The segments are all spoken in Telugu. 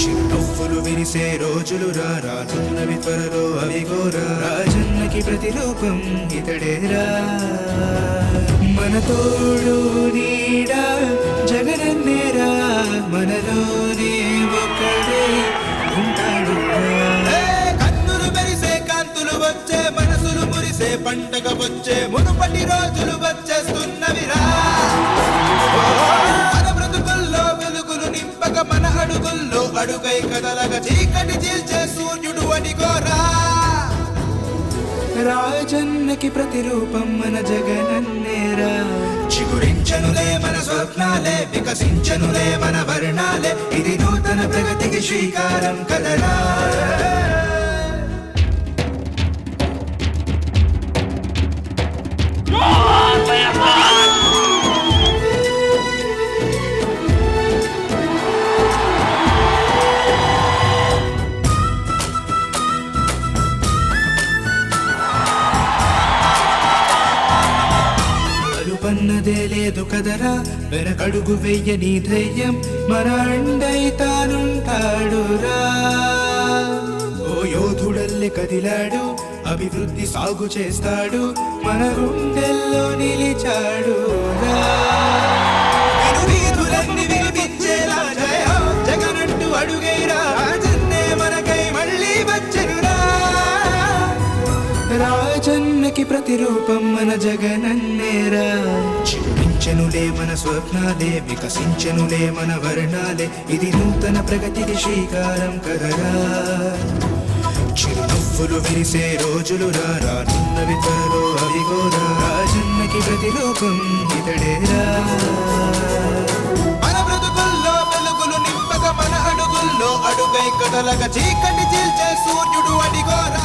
చిరునవ్వులు వినిసే రోజులు రా రానున్నవి త్వరలో అవి గోరా. రాజన్నకి ప్రతిరూపం ఇతడేరా మన తోడు నీడా జగనన్నేరా మనలోనే అడుగై కదలగ చీకటి చీల్చే సూర్యుడు అడిగోరా రాజన్నకి ప్రతిరూపం మన జగనన్నేరా చిగురించనులే మన స్వప్నాలే వికసించనులే మన వర్ణాలే ఇది నూతన ప్రగతికి శ్రీకారం కదరా. అలుపన్నదే లేదు కదరా. వెనకడుగు వెయ్యని ధైర్యం. మన తానుంటాడురా. ఓ యోధుడల్లె కదిలాడు. అభివృద్ధి సాగు చేస్తాడు. మన గుండెల్లో నిలిచాడు రాజన్నకి ప్రతిరూపం మన జగనన్నేరా చిగురించెనులే మన స్వప్నాలే వికసించనులే మన వర్ణాలే. ఇది నూతన ప్రగతికి శ్రీకారం కదరా. చిరునవ్వులు విరిసే రోజులు రా రానున్నవి త్వరలో అవి రాజన్నకి ప్రతిరూపం ఇతడేరా మన బ్రతుకుల్లో వెలుగులు నింపక మన అడుగుల్లో అడుగై కదలక చీకటి చీల్చే సూర్యుడు అడిగోరా.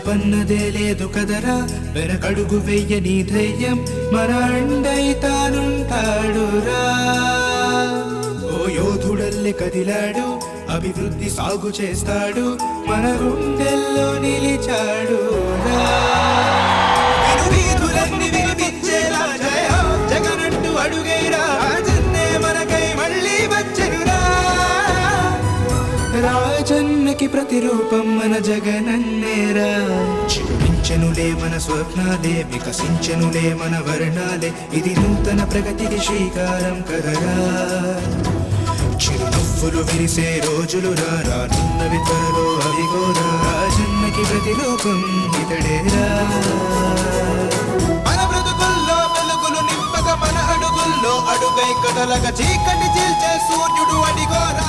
అలుపన్నదే లేదు కదరా. వెనకడుగు వెయ్యని ధైర్యం మన అండైతానుంటాడురా ఓ యోధుడల్లె కదిలాడు. అభివృద్ధి సాగు చేస్తాడు. మన గుండెల్లో నిలిచాడు రూపం మన జగనన్నేరా చిగురించెనులే మన స్వప్నాలే వికసించనులే మన వర్ణాలే. ఇది నూతన ప్రగతికి శ్రీకారం కదరా. చిరునవ్వులు విరిసే రోజులు రా రానున్నవి త్వరలో అవిగోరా రాజన్నకి ప్రతిరూపం ఇతడేరా మన బ్రతుకుల్లో వెలుగులు నింపక మన అడుగుల్లో అడుగై కదలక చీకటి చీల్చే సూర్యుడు అడిగోరా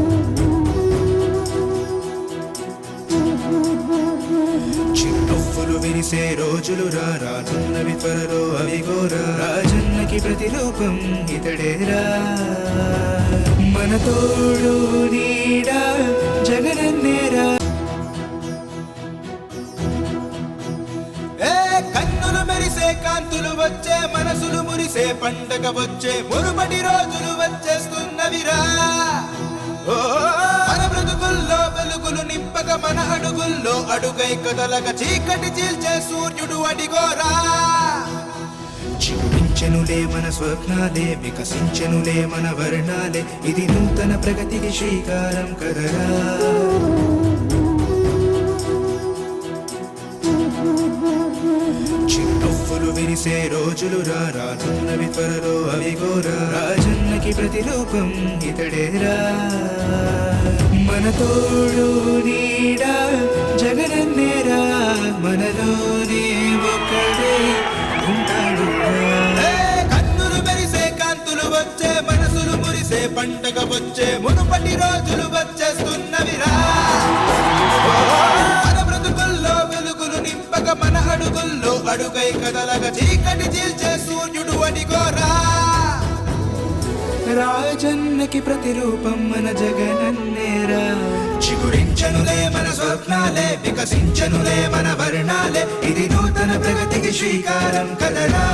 చిరునవ్వులు విరిసే రోజులు రా రానున్నవి త్వరలో అవిగోరా రాజన్నకి ప్రతిరూపం ఇతడేరా మన తోడు నీడా జగనన్నేరా ఏ కన్నులు మెరిసే కాంతులు వచ్చే మనసులు మురిసే పండగ వచ్చే మురుమటి రోజులు వచ్చేస్తున్నవిరా. ఓ మన బ్రతుకుల్లో వెలుగులు నింపక మన అడుగై కదలక చీకటి చీల్చే సూర్యుడు అడిగోరా. చిగురించెనులే మన స్వప్నాలే వికసించనులే మన వర్ణాలే ఇది నూతన ప్రగతికి శ్రీకారం కదరా. చిరునవ్వులు విరిసే రోజులు రా రానున్నవి త్వరలో అవిగోరా రాజన్నకి ప్రతిరూపం ఇతడేరా. మన తోడు నీ పండగ వచ్చే మునుపటి రోజులు వచ్చేస్తున్నవిరా మన బ్రతుకుల్లో వెలుగులు నింపక మన అడుగుల్లో అడుగై కదలగ చీకటి చీల్చే సూర్యుడు అడిగోరా రాజన్నకి ప్రతిరూపం మన జగనన్నేరా చిగురించనులే మన స్వప్నాలే వికసించనులే మన వర్ణాలే ఇది నూతన ప్రగతికి శ్రీకారం కదరా.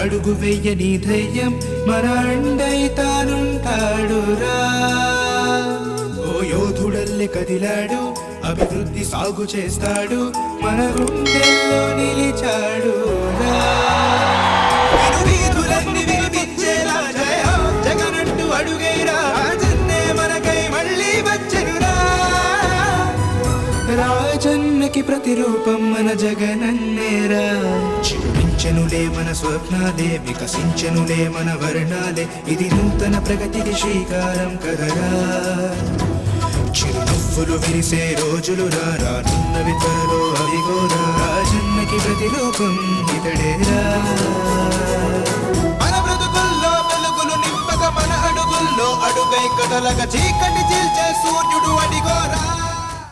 అడుగు వెయ్యని ధైర్యం మన తానుంటాడురా ఓ యోధుడల్లె కదిలాడు అభివృద్ధి సాగు చేస్తాడు మన గుండెల్లో నిలిచాడు రా. రాజన్నకి ప్రతిరూపం మన జగనన్నేరా చిగురించెనులే మన స్వప్నాలే వికసించనులే మన వర్ణాలే. ఇది నూతన ప్రగతికి శ్రీకారం కదరా. చిరునవ్వులు విరిసే రోజులు రా రానున్నవి త్వరలో అవిగోరా రాజన్నకి ప్రతిరూపం ఇతడేరా మన బ్రతుకుల్లో వెలుగులు నింపక మన అడుగుల్లో అడుగై కదలక చీకటి చీల్చే సూర్యుడు అడిగోరా